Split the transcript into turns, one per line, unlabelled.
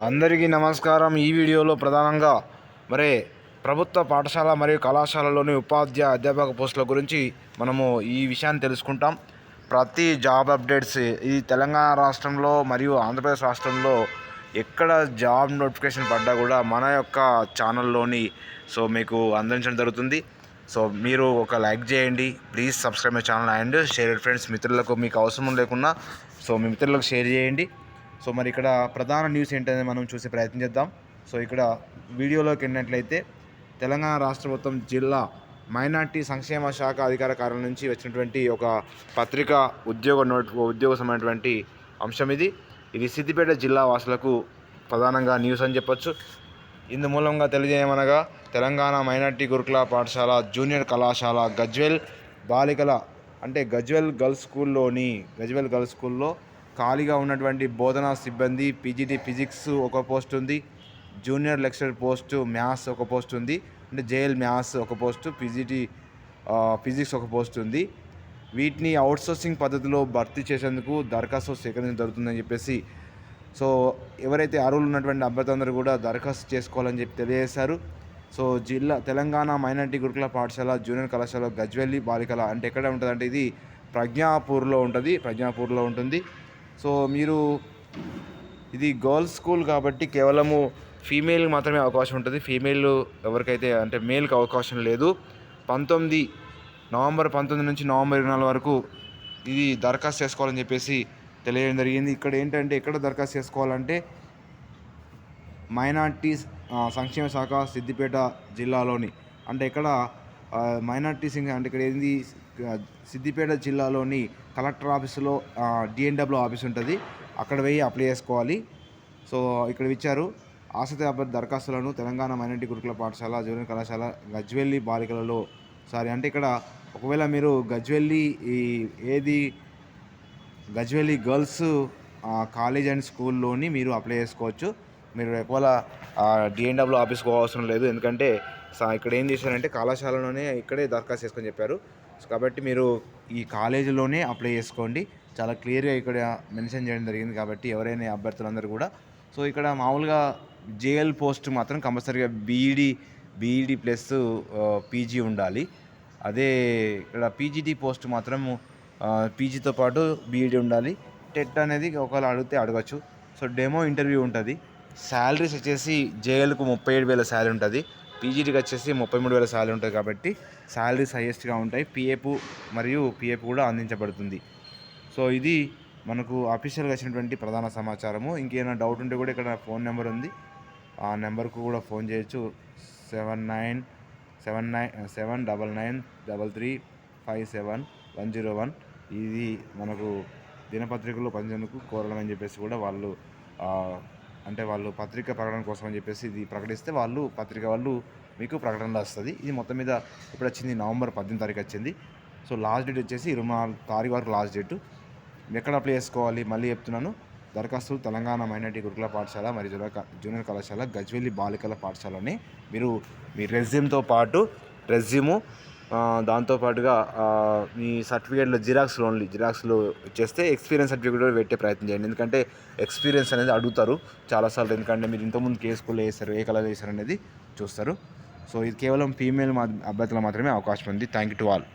అందరికీ నమస్కారం. ఈ వీడియోలో ప్రధానంగా మరి ప్రభుత్వ పాఠశాల మరియు కళాశాలలోని ఉపాధ్యాయ అధ్యాపక పోస్టుల గురించి మనము ఈ విషయాన్ని తెలుసుకుంటాం. ప్రతి జాబ్ అప్డేట్స్ ఇది తెలంగాణ రాష్ట్రంలో మరియు ఆంధ్రప్రదేశ్ రాష్ట్రంలో ఎక్కడ జాబ్ నోటిఫికేషన్ పడ్డా కూడా మన యొక్క ఛానల్లోని సో మీకు అందించడం జరుగుతుంది. సో మీరు ఒక లైక్ చేయండి. Please subscribe my channel and share friends మిత్రులకు మీకు అవసరం లేకున్నా సో మీ మిత్రులకు షేర్ చేయండి. సో మరి ఇక్కడ ప్రధాన న్యూస్ ఏంటనేది మనం చూసే ప్రయత్నం చేద్దాం. సో ఇక్కడ వీడియోలోకి వెళ్ళినట్లయితే తెలంగాణ రాష్ట్ర మొత్తం జిల్లా మైనార్టీ సంక్షేమ శాఖ అధికార కార్యాలయం నుంచి వచ్చినటువంటి ఒక పత్రిక ఉద్యోగ నోట్ ఉద్యోగ సంబంధించినటువంటి అంశం ఇది. ఇది సిద్దిపేట జిల్లా వాసులకు ప్రధానంగా న్యూస్ అని చెప్పొచ్చు. ఇందు మూలంగా తెలియజేయమనగా తెలంగాణ మైనార్టీ గురుకుల పాఠశాల జూనియర్ కళాశాల గజ్వెల్ బాలికల అంటే గజ్వెల్ గర్ల్స్ స్కూల్లోని గజ్వెల్ గర్ల్స్ స్కూల్లో ఖాళీగా ఉన్నటువంటి బోధనా సిబ్బంది పీజీటీ ఫిజిక్స్ ఒక పోస్ట్ ఉంది జూనియర్ లెక్చరర్ పోస్టు మ్యాథ్స్ ఒక పోస్ట్ ఉంది అంటే జేఎల్ మ్యాథ్స్ ఒక పోస్టు పీజీటీ ఫిజిక్స్ ఒక పోస్ట్ ఉంది. వీటిని అవుట్సోర్సింగ్ పద్ధతిలో భర్తీ చేసేందుకు దరఖాస్తు సేకరించడం జరుగుతుందని చెప్పేసి సో ఎవరైతే అర్హులు ఉన్నటువంటి అభ్యర్థులందరూ కూడా దరఖాస్తు చేసుకోవాలని చెప్పి తెలియజేశారు. సో జిల్లా తెలంగాణ మైనార్టీ గురుకుల పాఠశాల జూనియర్ కళాశాల గజ్వెల్లి బాలికల అంటే ఎక్కడ ఉంటుంది అంటే ఇది ప్రజ్ఞాపూర్లో ఉంటుంది ప్రజ్ఞాపూర్లో ఉంటుంది. సో మీరు ఇది గర్ల్స్ స్కూల్ కాబట్టి కేవలము ఫీమేల్ మాత్రమే అవకాశం ఉంటుంది. ఫీమేల్ ఎవరికైతే అంటే మేల్కి అవకాశం లేదు. పంతొమ్మిది నవంబర్ పంతొమ్మిది నుంచి నవంబర్ ఇరవై నాలుగు వరకు ఇది దరఖాస్తు చేసుకోవాలని చెప్పేసి తెలియడం జరిగింది. ఇక్కడ ఏంటంటే ఎక్కడ దరఖాస్తు చేసుకోవాలంటే మైనార్టీస్ సంక్షేమ శాఖ సిద్దిపేట జిల్లాలోని అంటే ఇక్కడ మైనార్టీ సింగ్ అంటే ఇక్కడ ఏంది సిద్దిపేట జిల్లాలోని కలెక్టర్ ఆఫీసులో డిఎన్డబ్ల్యూ ఆఫీస్ ఉంటుంది. అక్కడ పోయి అప్లై చేసుకోవాలి. సో ఇక్కడ ఇచ్చారు. ఆసక్తి అభ్యర్థి దరఖాస్తులను తెలంగాణ మైనార్టీ గురుకుల పాఠశాల జూనియర్ కళాశాల గజ్వెల్లి బాలికలలో సారీ అంటే ఇక్కడ ఒకవేళ మీరు గజ్వెల్లి ఈ ఏది గజ్వెల్లి గర్ల్స్ కాలేజ్ అండ్ స్కూల్లోని మీరు అప్లై చేసుకోవచ్చు. మీరు ఒకవేళ డిఎన్డబ్ల్యూ ఆఫీస్కి అవసరం లేదు. ఎందుకంటే సో ఇక్కడ ఏం చేశారంటే కళాశాలలోనే ఇక్కడే దరఖాస్తు చేసుకొని చెప్పారు. సో కాబట్టి మీరు ఈ కాలేజీలోనే అప్లై చేసుకోండి. చాలా క్లియర్గా ఇక్కడ మెన్షన్ చేయడం జరిగింది కాబట్టి ఎవరైనా అభ్యర్థులందరూ కూడా. సో ఇక్కడ మామూలుగా జేఎల్ పోస్ట్ మాత్రం కంపల్సరీగా బీఈడి బీఈడి ప్లస్ పీజీ ఉండాలి. అదే ఇక్కడ పీజీటీ పోస్ట్ మాత్రం పీజీతో పాటు బీఈడి ఉండాలి. టెట్ అనేది ఒకవేళ అడిగితే అడగచ్చు. సో డెమో ఇంటర్వ్యూ ఉంటుంది. శాలరీస్ వచ్చేసి జేఎల్కు ముప్పై ఏడు వేల శాలరీ ఉంటుంది. పీజీటీకి వచ్చేసి ముప్పై మూడు వేల శాలరీ ఉంటుంది కాబట్టి శాలరీస్ హైయెస్ట్గా ఉంటాయి. పిఎఫ్ మరియు పిఎఫ్ కూడా అందించబడుతుంది. సో ఇది మనకు అఫీషియల్గా వచ్చినటువంటి ప్రధాన సమాచారము. ఇంకేమైనా డౌట్ ఉంటే కూడా ఇక్కడ ఫోన్ నెంబర్ ఉంది. ఆ నెంబర్కు కూడా ఫోన్ చేయొచ్చు. Seven nine seven nine seven double nine double three five seven one zero one. ఇది మనకు దినపత్రికలో పనిచేందుకు కోరడం అని చెప్పేసి కూడా వాళ్ళు అంటే వాళ్ళు పత్రిక ప్రకటన కోసం అని చెప్పేసి ఇది ప్రకటిస్తే వాళ్ళు పత్రిక వాళ్ళు మీకు ప్రకటనలో వస్తుంది ఇది మొత్తం మీద ఇప్పుడు వచ్చింది నవంబర్ పద్దెనిమిది తారీఖు వచ్చింది. సో లాస్ట్ డేట్ వచ్చేసి ఇరవై నాలుగు తారీఖు వరకు లాస్ట్ డేటు. ఎక్కడ అప్లై చేసుకోవాలి మళ్ళీ చెప్తున్నాను. దరఖాస్తు తెలంగాణ మైనార్టీ గురుకుల పాఠశాల మరియు జూనియర్ జూనియర్ కళాశాల గజ్వెల్లి బాలికల పాఠశాలని మీరు మీ రెజ్యూమ్తో పాటు రెజ్యూము దాంతోపాటుగా మీ సర్టిఫికేట్లో జిరాక్స్లు ఓన్లీ జిరాక్స్లో చేస్తే ఎక్స్పీరియన్స్ సర్టిఫికేట్ కూడా పెట్టే ప్రయత్నం చేయండి. ఎందుకంటే ఎక్స్పీరియన్స్ అనేది అడుగుతారు చాలాసార్లు. ఎందుకంటే మీరు ఇంతకుముందు ఏ స్కూల్లో వేస్తారు ఏ కలర్ వేస్తారు అనేది చూస్తారు. సో ఇది కేవలం ఫీమేల్ మా అభ్యర్థులు మాత్రమే అవకాశం ఉంది. Thank you to all